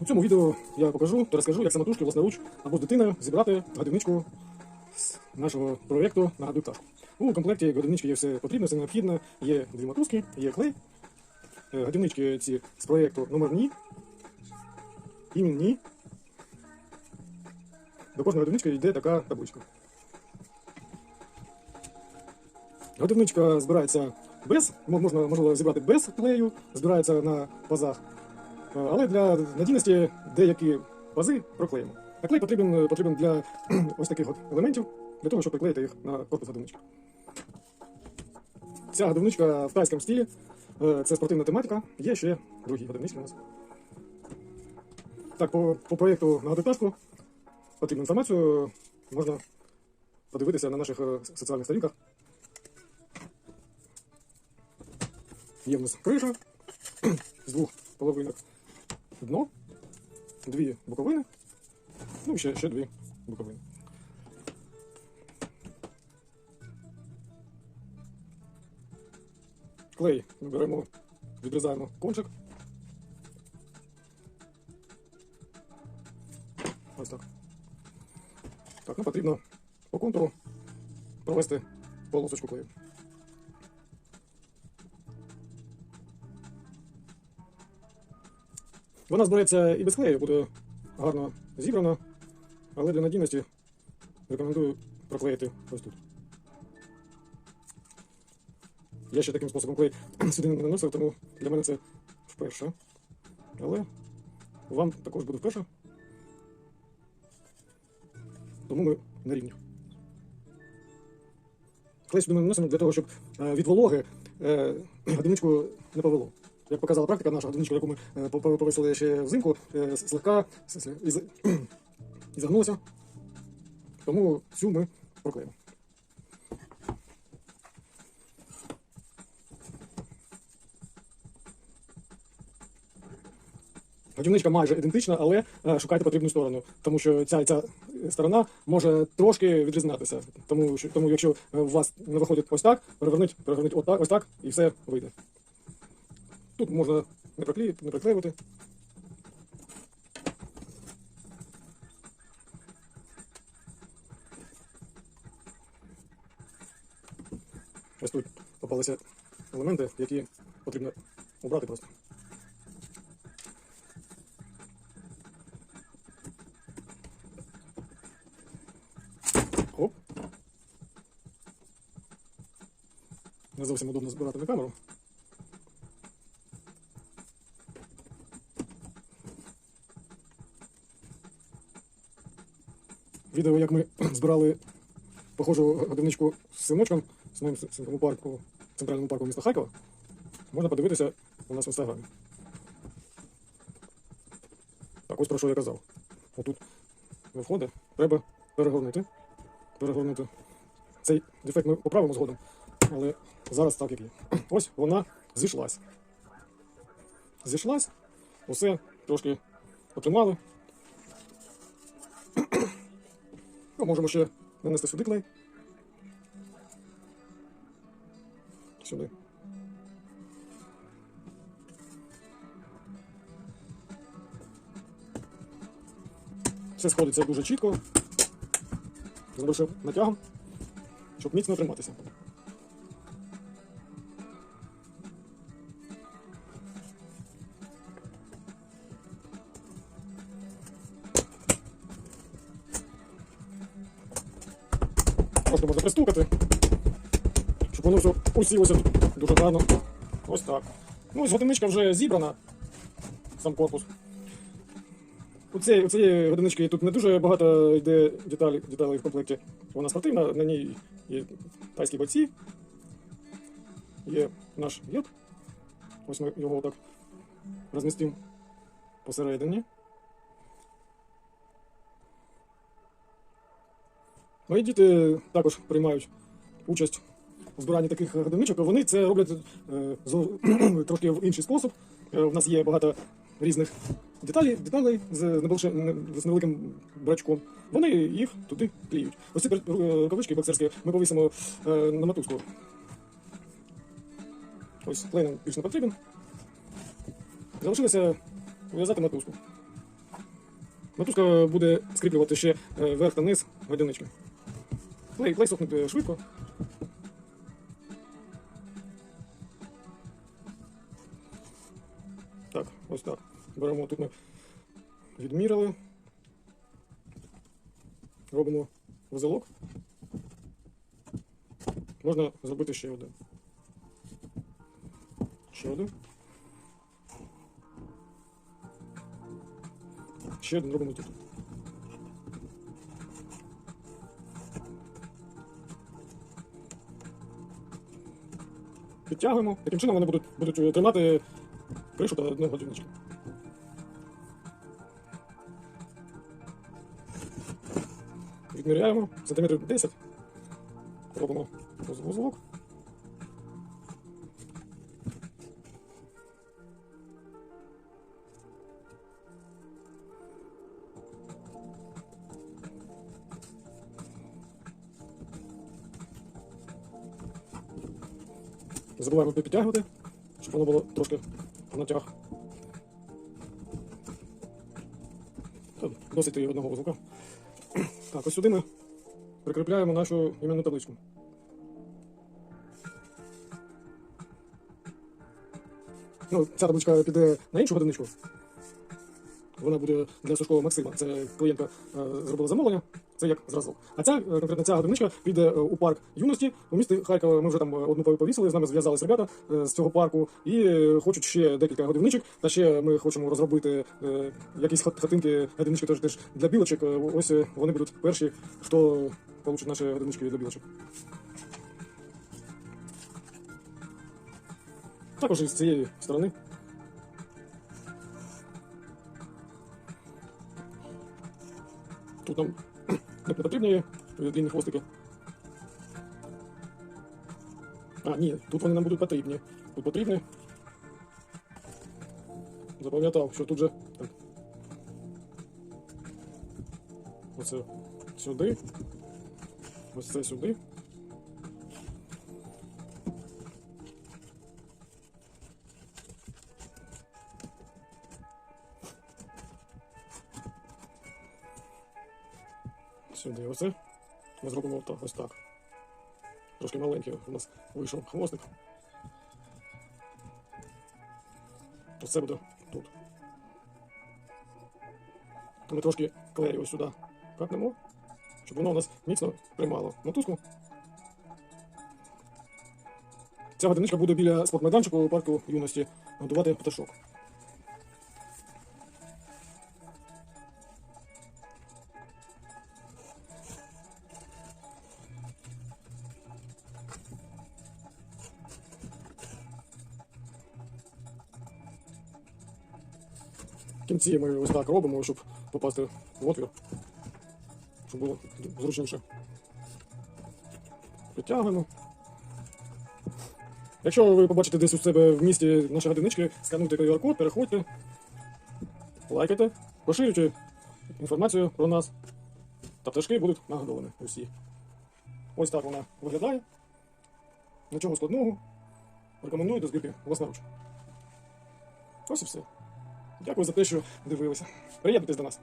У цьому відео я покажу та розкажу, як самотужки власноруч або з дитиною зібрати годівничку з нашого проєкту «Нагадуй пташку». У комплекті годівнички є все потрібне, все необхідне. Є дві мотузки, є клей. Е, Годівнички ці з проєкту номерні, іменні. До кожної годівнички йде така табличка. Годівничка збирається без, можна можливо зібрати без клею, збирається на пазах. Е, Але для надійності деякі пази проклеїмо. А клей потрібен, потрібен для ось таких от елементів, для того, щоб приклеїти їх на корпус годівнички. Ця годівничка в тайському стилі. Е, Це спортивна тематика. Є ще другі годівнички у нас. Так, по, по проєкту на пташку потрібну інформацію можна подивитися на наших е, соціальних сторінках. Є в нас криша з двох половинок. Дно, дві боковини, ну ще, ще дві боковини. Клей ми беремо, відрізаємо кончик. Ось так. Так, ну потрібно по контуру провести полосочку клею. Вона збереться і без клею, буде гарно зібрана, але для надійності рекомендую проклеїти ось тут. Я ще таким способом клей сюди не наносив, тому для мене це вперше. Але вам також буде вперше. Тому ми на рівні. Клей сюди ми наносимо для того, щоб е, від вологи е, годинничку не повело. Як показала практика, наша годинничка, яку ми е, по- по- повесили ще взимку, е, слегка із- і загнулася. Тому цю ми проклеїмо. Годівничка майже ідентична, але е, шукайте потрібну сторону, тому що ця, ця сторона може трошки відрізнятися. Тому, тому якщо е, у вас не виходить ось так, переверніть отак, ось так, і все вийде. Тут можна не приклеїти, не приклеювати. Ось тут попалися елементи, які потрібно обрати просто. Оп. Не зовсім удобно збирати на камеру. Відео, як ми збирали похожу годинничку з синочком з моїм синком у парку, центральному парку міста Харкова, можна подивитися у нас в інстаграмі. Так, ось про що я казав. Отут не входить, треба перегорнути. Перегорнути. Цей дефект ми поправимо згодом, але зараз так як є. Ось вона зійшлась. Зійшлась, усе трошки отримали. Ну, можемо ще нанести сюди клей. Сюди. Все сходиться дуже чітко, з натягом, щоб міцно триматися. Просто можна пристукати, щоб воно все усілося дуже гарно. Ось так. Ну, ось годинничка вже зібрана, сам корпус. У цієї, у цієї годинички тут не дуже багато йде деталі, деталей в комплекті. Вона спортивна, на ній є тайські бойці, є наш гірк. Ось ми його так розмістимо посередині. Мої діти також приймають участь у збиранні таких годинничок. Вони це роблять е, трошки в інший спосіб. Е, У нас є багато різних деталей, деталей з, з невеликим брачком. Вони їх туди кліють. Ось ці пер- рукавички боксерські ми повісимо е, на мотузку. Ось клей нам більш не потрібен. Залишилося ув'язати мотузку. Мотузка буде скріплювати ще е, верх та низ годиннички. Клей, клей сохне швидко. Так, ось так. Беремо тут ми відміряли. Робимо вузелок. Можна зробити ще один. Ще один. Ще один робимо тут. Підтягуємо. Таким чином вони будуть, будуть е, тримати кришу та одну годівнички. Відміряємо сантиметрів 10. Робимо вуз- Не забуваємо підтягувати, щоб воно було трошки в натяг. Досить і одного вузлка. Так, ось сюди ми прикріпляємо нашу іменну табличку. Ну, ця табличка піде на іншу годинничку. Вона буде для Сушкова Максима. Це клієнтка е, зробила замовлення, це як зразок. А ця е, конкретно ця годинничка піде е, у парк юності у місті Харкова. Ми вже там е, одну повісили, з нами зв'язались ребята з цього парку і хочуть ще декілька годинничок. Та ще ми хочемо розробити якісь хатинки, годиннички теж, теж для білочок. Ось вони будуть перші, хто получить наші годиннички для білочок. Також і з цієї сторони. Тут нам не потрібні длинні хвостики. А, ні, тут вони нам будуть потрібні. Тут потрібні. Запам'ятав, що тут же. Так. Оце сюди. Ось це сюди. Сюди оце. Ми зробимо так, ось так. Трошки маленький у нас вийшов хвостик. Оце буде тут. Ми трошки клею ось сюди капнемо, щоб воно у нас міцно приймало мотузку. Ця годиничка буде біля спортмайданчику у парку юності годувати пташок. Кінці ми ось так робимо, щоб попасти в отвір, щоб було зручніше. Підтягуємо. Якщо ви побачите десь у себе в місті наші годинички, скануйте QR-код, переходьте, лайкайте, поширюйте інформацію про нас. Та пташки будуть нагодовані усі. Ось так вона виглядає. Нічого складного. Рекомендую до збірки власноруч. Ось і все. Дякую за те, що дивилися. Приєднуйтесь до нас.